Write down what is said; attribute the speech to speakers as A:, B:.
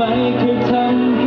A: ไม่เคยทำ